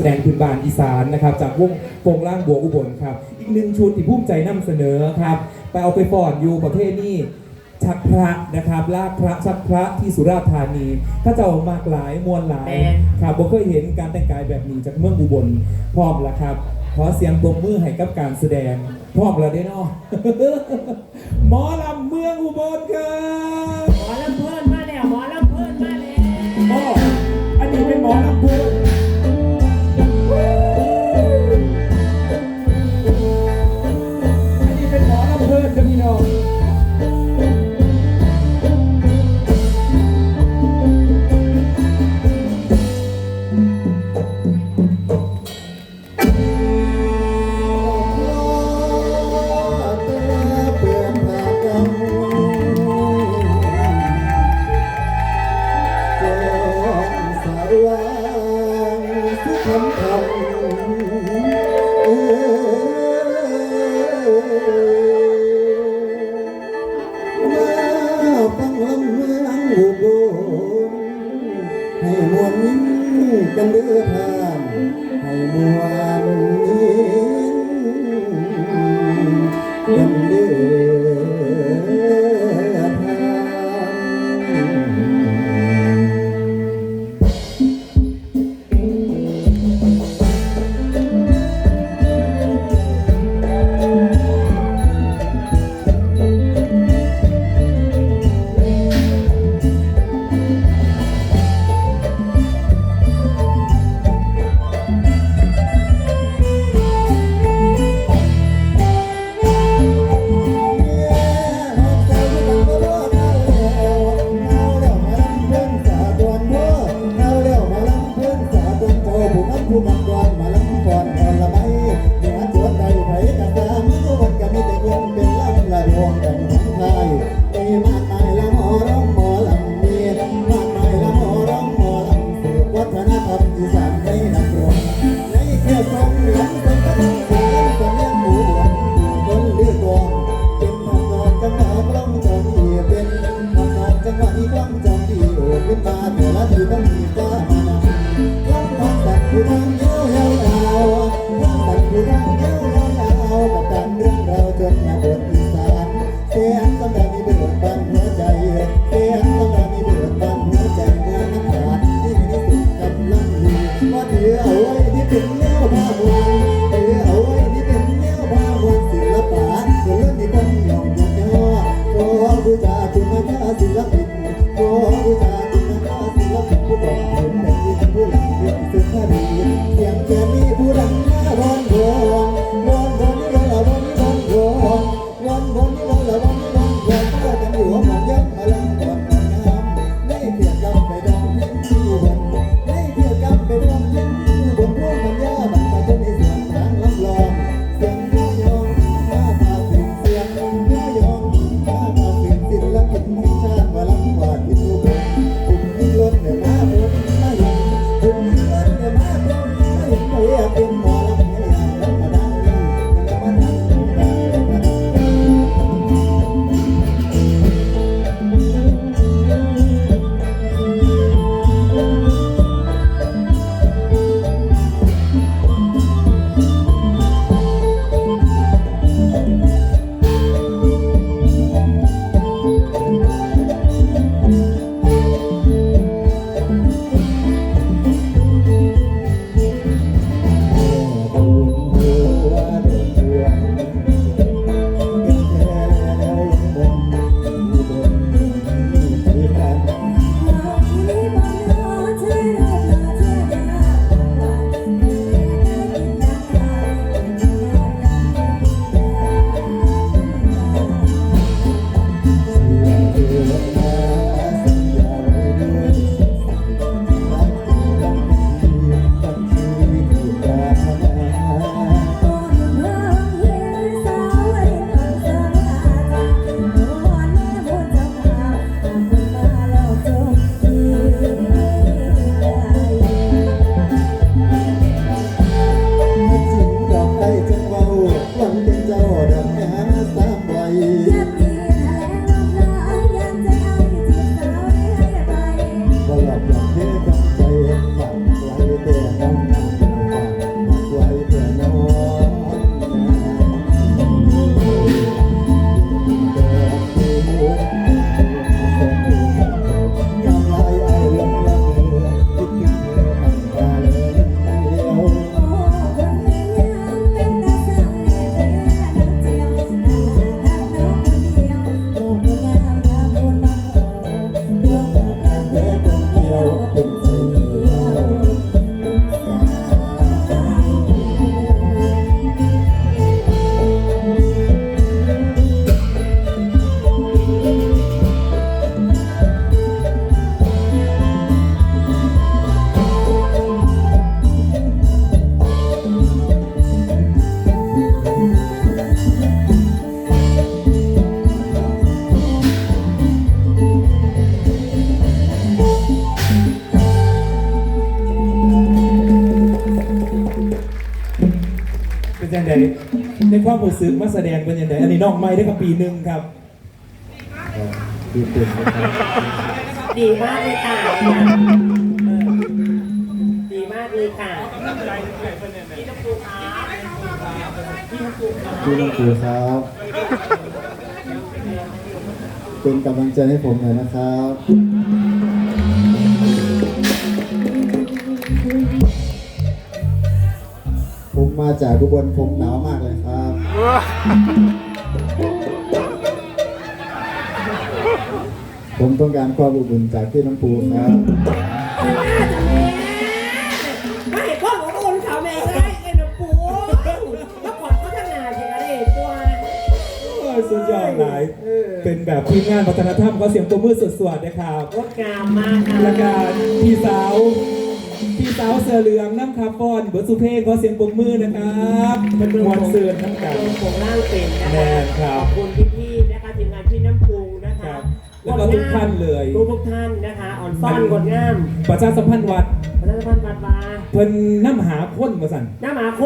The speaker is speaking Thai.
แสดงพื้นบ้านอีสานนะครับ จากวงโปงล่างบัวอุบลครับ อีกหนึ่งชุดที่ภูมิใจนำเสนอครับ ไปเอาไปฟอดอยู่ประเทศนี้ชักพระนะครับลากพระชักพระที่สุราษฎร์ธานีข้าเจ้ามากหลายมวลหลายครับผมเคยเห็นการแต่งกายแบบนี้จากเมืองอุบลพร้อมแล้วครับ ขอเสียงปรบมือให้กับการแสดงพร้อมแล้วได้นอหมอลำเมืองอุบลครับหมอลำเพื่อนมาแล้วหมอลำเพื่อนมาแล้วอันนี้เป็นหมอลำเพื่อน วางทุกคำทำเออมางอุบลให้มวลนิ่งกันเดือดทานให้มวล Yeah, oh, you did it. เหมือนที่ฉันพูดเรื่อเสื้อผ้าดีเสียงเจ ยังไงในความรู้สึกมาแสดงเป็นยังไงอันนี้น้องไม่ได้กับปีหนึ่งครับดีเต็มนะครับดีมากเลยค่ะเออดีมากเลยค่ะพี่น้องครูครับ เป็นกำลังใจให้ผมหน่อยนะครับผมมาจากอุบลผมหนาวมากเลยครับ ผมต้องการความอบอุ่นจากพี่น้องปูครับไม่พ่อของคนเขาแม่ได้เอ็นปูแล้วก่อนเขาทำงานอย่างไรตัวโอ้ยสุดยอดหลายเป็นแบบทีมงานวัฒนธรรมก็เสียงตัวมือสวดๆนะครับงดงามมากค่ะและการพี่สาวพี่ สาวเสือเหลืองน้ำคาร์บอนเบิร์ดสุเพขอเสียงปรบมือนะครับมันมวนเสือนทั้งกันเป็นโครงร่างเป็นนะแน่คะครับขอบคุณพี่ๆนะคะทีมงานพี่น้ำพุงนะครัคะบแล้วก็ทุกท่านเลย ทุกทุกๆท่านนะคะ อ่อนซ่อนงดงามประชาสัมพันธ์วัดพระราชพันธ์วัดวาเพิ่นน้ำหาคนมาสั่นน้าหมาโค